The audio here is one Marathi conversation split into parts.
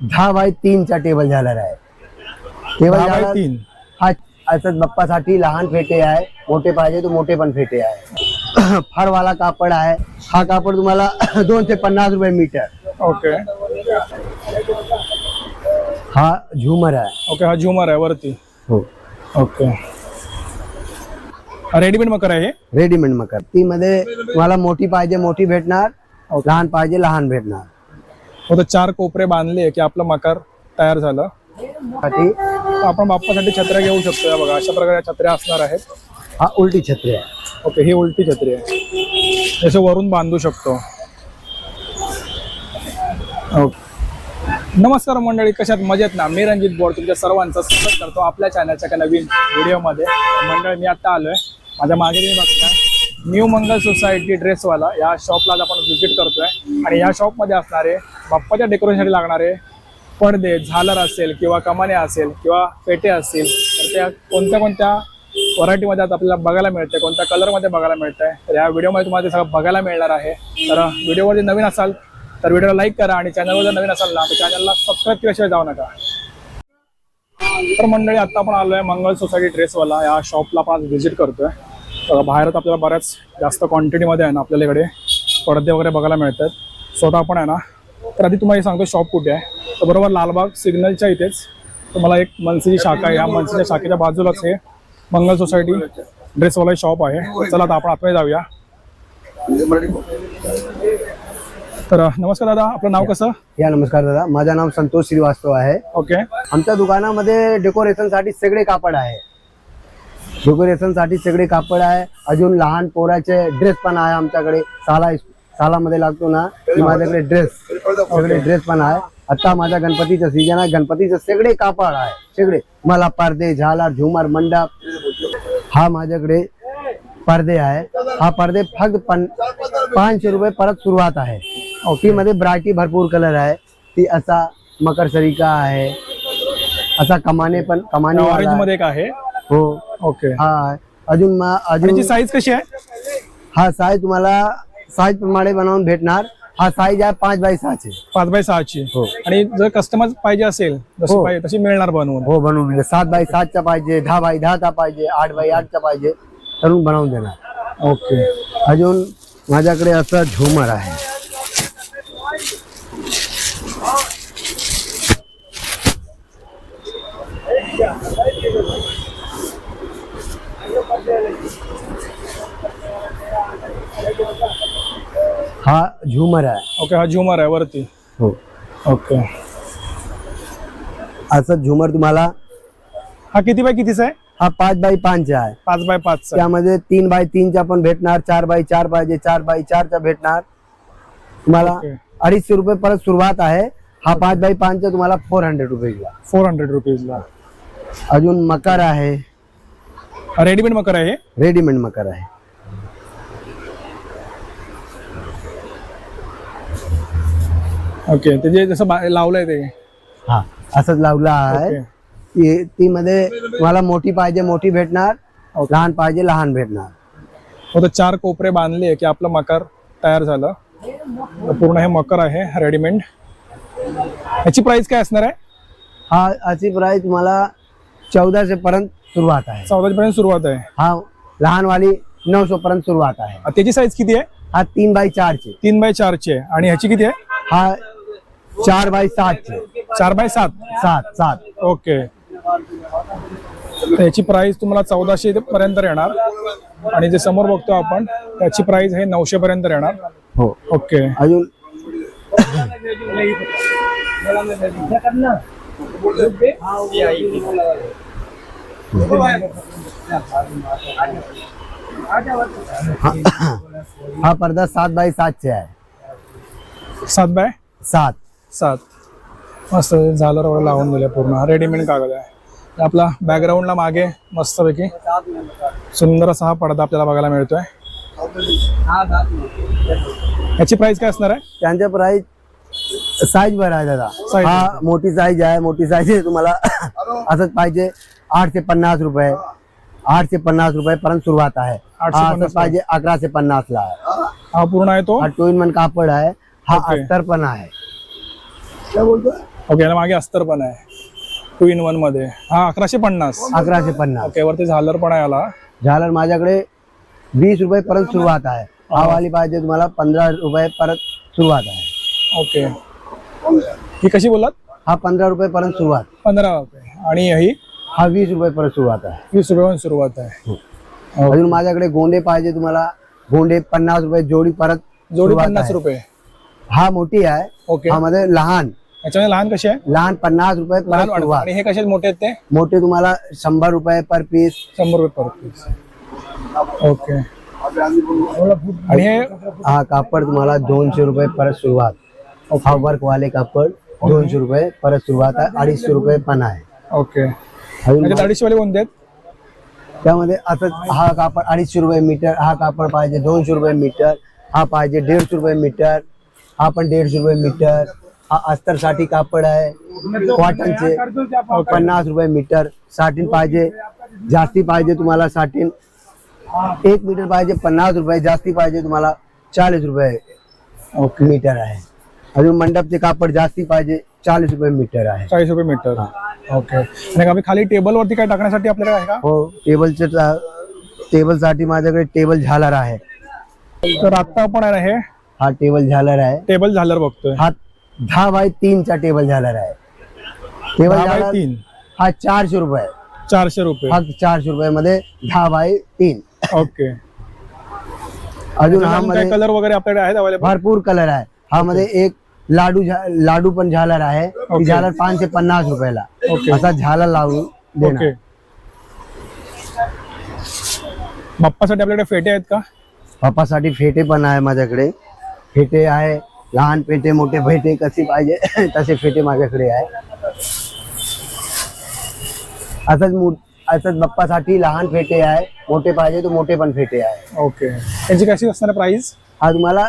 दहा बाय तीनचा टेबल झालेला आहे. टेबल दहा बाय झाला- तीन? हा असंच बाप्पासाठी लहान फेटे आहे. मोठे पाहिजे तर मोठे पण फेटे आहे. फारवाला कापड आहे. हा कापड तुम्हाला दोन ते पन्नास रुपये मीटर. ओके. हा झुमर आहे. ओके हा झुमर आहे वरती. हो. ओके. रेडीमेड मकर आहे हे? रेडीमेड मकर. ती मध्ये तुम्हाला मोठी पाहिजे मोठी भेटणार. लहान पाहिजे लहान भेटणार. तर चार कोपरे बांधले की आपलं मकर तयार झालं. आपण बाप्पासाठी छत्र्या घेऊ शकतो या बघा अशा प्रकारे छत्र्या असणार आहेत. हा उलटी छत्री आहे. ओके ही उलटी छत्री आहे. जसे वरून बांधू शकतो. ओके. नमस्कार मंडळी कशात मजेत ना? मी रणजित बोर तुमच्या सर्वांचं स्वागत करतो आपल्या चॅनलच्या एका नवीन व्हिडिओमध्ये मंडळ मी आता आलोय. माझ्या मागे तुम्ही बघता न्यू मंगल सोसायटी ड्रेसवाला या शॉपला आज आपण व्हिजिट करतोय. आणि या शॉपमध्ये असणारे बाप्पाच्या डेकोरेशनसाठी लागणारे पडदे झालर असेल किंवा कमाने असेल किंवा पेटे असतील तर त्या कोणत्या कोणत्या व्हरायटीमध्ये आता आपल्याला बघायला मिळते कोणत्या कलरमध्ये बघायला मिळतंय तर या व्हिडिओमध्ये तुम्हाला ते सगळं बघायला मिळणार आहे. तर व्हिडिओवर जर नवीन असाल तर व्हिडिओला लाईक करा आणि चॅनलवर जर नवीन असाल ना तर चॅनलला सबस्क्राईब केल्याशिवाय जाऊ नका. तर मंडळी आता आपण आलोय मंगल सोसायटी ड्रेसवाला या शॉपला आपण आज व्हिजिट करतोय. बाहेरच आपल्याला बऱ्याच जास्त क्वांटिटीमध्ये आहे ना आपल्याला इकडे पडदे वगैरे बघायला मिळतात. स्वतः आपण आहे ना. तर आधी तुम्हाला सांगतो शॉप कुठे आहे. तर बरोबर लालबाग सिग्नलच्या इथेच. तुम्हाला एक मनसीची शाखा आहे. या मनसीच्या शाखेच्या बाजूलाच हे मंगल सोसायटी ड्रेसवाला शॉप आहे. चला आता आपण आतमध्ये जाऊया. तर नमस्कार दादा आपलं नाव कसं? या नमस्कार दादा. माझं नाव संतोष श्रीवास्तव आहे. ओके आमच्या दुकानामध्ये डेकोरेशनसाठी सगळे कापड आहे. डेकोरेशनसाठी सगळे कापड आहे. अजून लहान पोराचे ड्रेस पण आहे आमच्याकडे. साला सालामध्ये लागतो ना की माझ्याकडे ड्रेस सगळे ड्रेस पण आहे. आता माझ्या गणपतीचं सीजन आहे. गणपतीचे सगळे कापड आहे. सगळे. मला पडदे झालर झुमर मंडप. हा माझ्याकडे पडदे आहे. हा पडदे फक्त पन पाचशे रुपये परत सुरुवात आहे. ती मध्ये ब्रायटी भरपूर कलर आहे. ती असा मकर सरिका आहे. असा कमाने पण कमाने ऑरेंज. मध्ये एक आहे. हो ओके. हा. अजून मा- अजून साईज कशी आहे? हा साईज तुम्हाला साईज प्रमाणे बनवून भेटणार. हा साईज आहे पाच बाय सहाचे. पाच बाय सहाची. हो. आणि जर कस्टमर पाहिजे असेल जशी हो. पाहिजे तशी मिळणार बनवून. हो बनवून सात बाय सातचा पाहिजे दहा बाय दहाचा पाहिजे आठ बाय आठचा पाहिजे करून बनवून देणार. ओके. अजून माझ्याकडे असं झुमर आहे. हा झुमर आहे. ओके हा झुमर आहे वरती. हो. ओके. असं झुमर तुम्हाला हा किती बाय कितीचा आहे? हा पाच बाय पाचचा आहे. पाच बाय पाचचा. त्यामध्ये तीन बाय तीनचा पण भेटणार चार बाय चार पाहिजे चार बाय चारचा भेटणार. तुम्हाला. अडीचशे रुपये परत सुरुवात आहे. हा पाच बाय पाचचा तुम्हाला फोर हंड्रेड रुपयेला फोर हंड्रेड रुपीजला अजून मकर आहे. रेडीमेड मकर आहे? रेडीमेड मकर आहे. ओके ते जे जसं बा- लावलंय ते. हा असंच लावलं आहे. ओके ती ती मध्ये तुम्हाला मोठी पाहिजे मोठी भेटणार. लहान पाहिजे लहान भेटणार. हो तर चार कोपरे बांधले की आपलं मकर तयार झालं. तर पूर्ण हे मकर आहे रेडीमेड ह्याची प्राइस काय असणार आहे? हा अशी प्राइस तुम्हाला चौदाशे पर्यंत सुरुवात आहे. चौदाशे पर्यंत सुरुवात आहे. हा लहान वाली नऊशे पर्यंत सुरुवात आहे. आ, त्याची साईज किती आहे? हा तीन बाय चारचे. तीन बाय चारची आहे. आणि ह्याची किती आहे? हा चार बाय सातचे चार बाय सात. सात सात. ओके. त्याची प्राइस तुम्हाला चौदाशे पर्यंत येणार. आणि जे समोर बघतो आपण त्याची प्राइस हे नऊशे पर्यंत येणार. हो. ओके. अजून? हा. पडदा सात बाय सातचे आहे. सात बाय? सात. सात. मस्त झालर वगैरे लावून दिले पूर्ण. रेडीमेड कागद आहे. आपला बॅकग्राऊंडला मागे मस्तपैकी सुंदर असा हा पडदा आपल्याला बघायला मिळतोय. ह्याची प्राइस काय असणार आहे? त्यांच्या प्राइस साईज वर आहे दादा. Size हा मोठी साईज आहे मोठी साईज आहे. तुम्हाला असंच पाहिजे. आठशे पन्नास रुपये. आठशे पन्नास रुपये पर्यंत सुरुवात आहे. आठशे हा पन्नास असंच पाहिजे अकराशे पन्नास ला आहे. हा पूर्ण आहे तो? हा टू इन वन कापड आहे. हा Okay. अस्तर पण आहे. काय बोलतो ओके मागे अस्तर पण आहे. टू इन वनमध्ये. हा अकराशे पन्नास. अकराशे पन्नास. ओके वरती झालर पण आहे याला. झालर माझ्याकडे वीस रुपये परत सुरुवात आहे. हा. वाली पाहिजे तुम्हाला पंधरा रुपये परत सुरुवात आहे. ओके ही कशी बोललात? हा पंधरा रुपये पर्यंत सुरुवात. पंधरा रुपये. आणि ही? हा वीस रुपये परत सुरुवात आहे. वीस रुपयापासून सुरुवात आहे. अजून माझ्याकडे गोंडे पाहिजे तुम्हाला. गोंडे पन्नास रुपये जोडी परत जोडी सुरुवात पन्नास आहे. रुपये. हा मोठी आहे. ओके हा मध्ये लहान. याच्यामध्ये लहान कसे आहे? लहान पन्नास रुपये लहान परत वाटतं सुरुवात आणि हे कसे मोठे आहेत ते? मोठे तुम्हाला शंभर रुपये पर पीस शंभर रुपये पर पीस ओके आणि हे हा कापड तुम्हाला दोनशे रुपये परत सुरुवात. हा वर्क वाले कापड दोनशे रुपये परत सुरुवात. आहे अडीचशे रुपये पण आहे. ओके अजून अडीचशे वाले कोणते आहेत? त्यामध्ये असं हा कापड अडीचशे रुपये मीटर हा कापड पाहिजे दोनशे रुपये मीटर हा पाहिजे दीडशे रुपये मीटर हा पण दीडशे रुपये मीटर. अस्तरसाठी कापड आहे कॉटनचे पन्नास रुपये मीटर साठीन पाहिजे जास्ती पाहिजे तुम्हाला साठीन. एक मीटर पाहिजे पन्नास रुपये जास्ती पाहिजे तुम्हाला चाळीस रुपये ओके. मीटर आहे. अजून मंडपचे कापड जास्ती पाहिजे चाळीस रुपये मीटर आहे. चाळीस रुपये मीटर. ओके. आणि खाली टेबल वरती काय टाकण्यासाठी आपल्याकडे आहे का? हो टेबलचे टेबलसाठी माझ्याकडे टेबल झालर आहे. तर आता आपण आहे हे? हा टेबल झालर आहे. टेबल झालर बघतोय. हा दहा बाय तीनचा टेबल झालर आहे. टेबल दहा बाय झालर तीन? हा चारशे रुपये. चारशे रुपये. हा चारशे रुपये मध्ये दहा बाय तीन. ओके. अजून हा मध्ये कलर वगैरे आपल्याकडे आहेत अवेलेबल भरपूर कलर आहे. हा मध्ये एक लाडू झा- लाडू पण झालर आहे. ती. झालर पाचशे पन्नास रुपयाला. असा झालर लावून देणार. बाप्पासाठी आपल्याकडे फेटे आहेत का? बापासाठी फेटे पण आहे माझ्याकडे. फेटे आहे लहान पेटे मोठे फेटे कसे पाहिजे तसे फेटे माझ्याकडे आहे. असंच असंच बाप्पासाठी लहान फेटे आहे. मोठे पाहिजे तर मोठे पण फेटे आहे. ओके. त्याची कशी असणार प्राइस हा तुम्हाला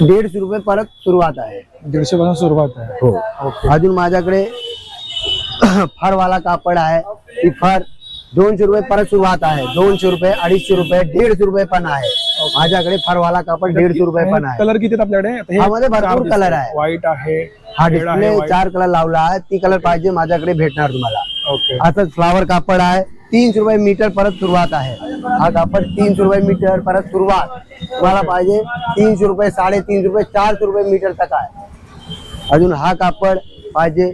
दीडशे रुपये परत सुरुवात आहे. दीडशे पासून सुरुवात आहे. हो. अजून माझ्याकडे फरवाला कापड आहे. ती फर दोनशे रुपये परत सुरुवात आहे. दोनशे रुपये अडीचशे रुपये दीडशे रुपये पण आहे. माझ्याकडे फरवाला कापड दीडशे रुपये पण आहे. कलर किती आहेत आपल्याकडे? आता ह्यामध्ये भरपूर दिसतात. आहे. व्हाईट आहे हा डिस्प्ले. चार कलर लावला आहे. ती कलर पाहिजे माझ्याकडे भेटणार तुम्हाला. ओके असंच फ्लावर कापड आहे. तीनशे रुपये मीटर परत सुरुवात आहे. हा कापड तीनशे रुपये मीटर परत सुरुवात. तुम्हाला पाहिजे तीनशे रुपये साडेतीनशे रुपये चारशे रुपये मीटर तक आहे. अजून हा कापड पाहिजे.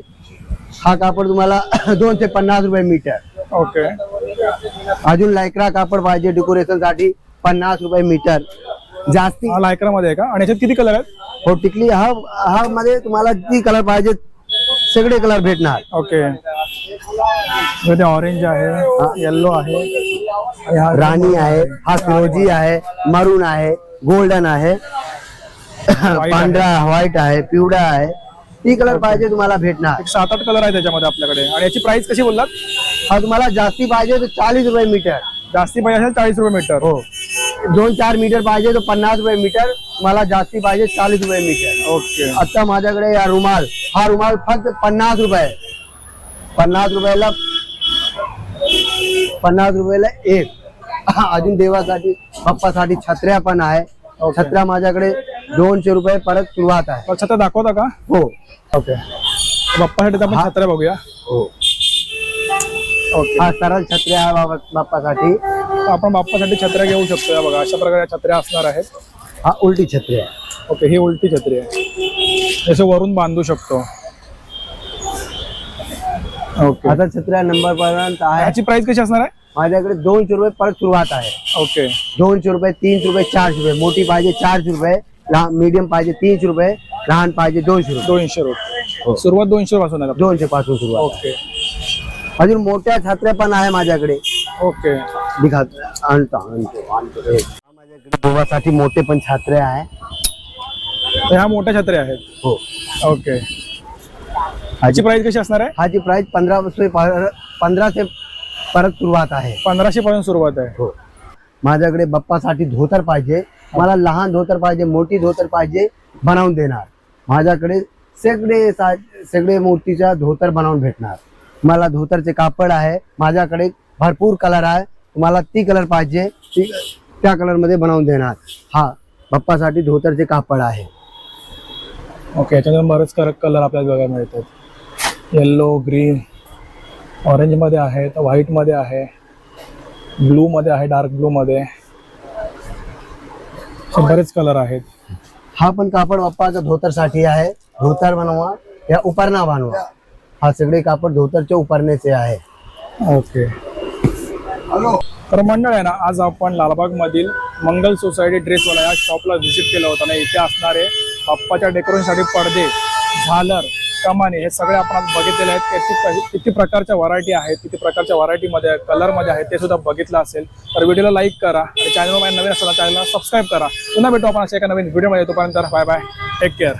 हा कापड तुम्हाला दोनशे पन्नास रुपये मीटर ओके अजून लायक्रा कापड पाहिजे डेकोरेशनसाठी. पन्नास रुपये मीटर. जास्ती. हा लायक्रा मध्ये आहे का? आणि याच्यात किती कलर आहेत? हो टिकली हा हा मध्ये तुम्हाला किती कलर पाहिजे सगळे कलर भेटणार. ओके ऑरेंज आहे येल्लो आहे आणि हा राणी आहे हा फिरोजी आहे मरून आहे गोल्डन आहे पांढरा व्हाईट आहे पिवळा आहे. ती कलर पाहिजे तुम्हाला भेटणार. एक सात आठ कलर आहे त्याच्यामध्ये आपल्याकडे. आणि याची प्राइस कशी बोललात? हा तुम्हाला जास्ती पाहिजे तर चाळीस रुपये मीटर. जास्ती पाहिजे असेल चाळीस रुपये मीटर. हो. दोन चार मीटर पाहिजे तर पन्नास रुपये मीटर मला जास्ती पाहिजे चाळीस रुपये मीटर. ओके. आता माझ्याकडे हा रुमाल हा रुमाल फक्त पन्नास रुपये. पन्नास रुपयाला पन्नास रुपयाला एक. अजून देवासाठी बाप्पासाठी छत्र्या पण आहे. छत्र्या माझ्याकडे दोनशे रुपये परत सुरुवात आहे. छत्र्या दाखवता का? हो. ओके. बाप्पासाठी तर आपण छत्र्या बघूया. हो. ओके. हा सरळ छत्र्या बाबा बाप्पासाठी. आपण बाप्पासाठी छत्र्या घेऊ शकतो या बघा. अशा प्रकारे या छत्र्या असणार आहेत. हा उलटी छत्री आहे ओके ही उलटी छत्री आहे. जसे वरून बांधू शकतो. ओके. आता छत्र्या नंबर पर्यंत आहे. याची प्राइस कशी असणार आहे? माझ्याकडे दोनशे रुपये परत सुरुवात आहे. ओके. दोनशे रुपये तीनशे रुपये चारशे रुपये. मोठी पाहिजे चारशे रुपये लहान मीडियम पाहिजे तीनशे रुपये लहान पाहिजे दोनशे रुपये. दोनशे रुपये. सुरुवात दोनशे पासून आहे. दोनशे पासून सुरुवात ओके. अजून मोठ्या छत्र्या पण आहे माझ्याकडे. ओके. दिखा आणतो आणतो. हा. माझ्याकडे देवासाठी मोठे पण छत्र्या आहे. तर ह्या मोठ्या छत्र्या आहेत. हो. ओके. ह्याची प्राइस कशी असणार आहे? ह्याची प्राइस पंधरा पंधरा ते परत सुरुवात आहे. पंधराशे पासून सुरुवात आहे. हो. माझ्याकडे बाप्पासाठी धोतर पाहिजे. मला लहान धोतर पाहिजे मोठी धोतर पाहिजे बनवून देणार. माझ्याकडे सगळे सा- सगळे मूर्तीच्या धोतर बनवून भेटणार. मला धोतरचे कापड आहे. माझ्याकडे भरपूर कलर आहे. तुम्हाला ती कलर पाहिजे. ती त्या कलरमध्ये बनवून देणार. हा बाप्पासाठी धोतरचे कापड आहे. ओके याच्यानंतर बरेच कर कलर आपल्याला बघायला मिळतात. येल्लो ग्रीन ऑरेंजमध्ये आहेत व्हाईटमध्ये आहे ब्लूमध्ये आहे डार्क ब्लूमध्ये बरेच कलर आहेत. हा पण कापड बाप्पाचा धोतरसाठी आहे. धोतर बनवा या उपरणा बनवा हा सगळे कापड धोतरच्या उपारण्याचे आहे. ओके. तर मंडळ आहे ना आज आपण लालबाग मधील मंगल सोसायटी ड्रेसवाला या शॉपला व्हिजिट केलं होतं ना इथे असणारे बाप्पाच्या डेकोरेशनसाठी पडदे झालर कमाने हे सगळे आपण बघितलेले आहेत. किती किती प्रकारच्या व्हरायटी आहेत किती प्रकारच्या व्हरायटीमध्ये कलरमध्ये आहेत ते सुद्धा बघितलं असेल. तर व्हिडिओला लाईक करा आणि चॅनलवर नवीन असेल चॅनलला सबस्क्राईब करा. पुन्हा भेटू आपण अशा एका नवीन व्हिडिओमध्ये तोपर्यंत बाय बाय टेक केअर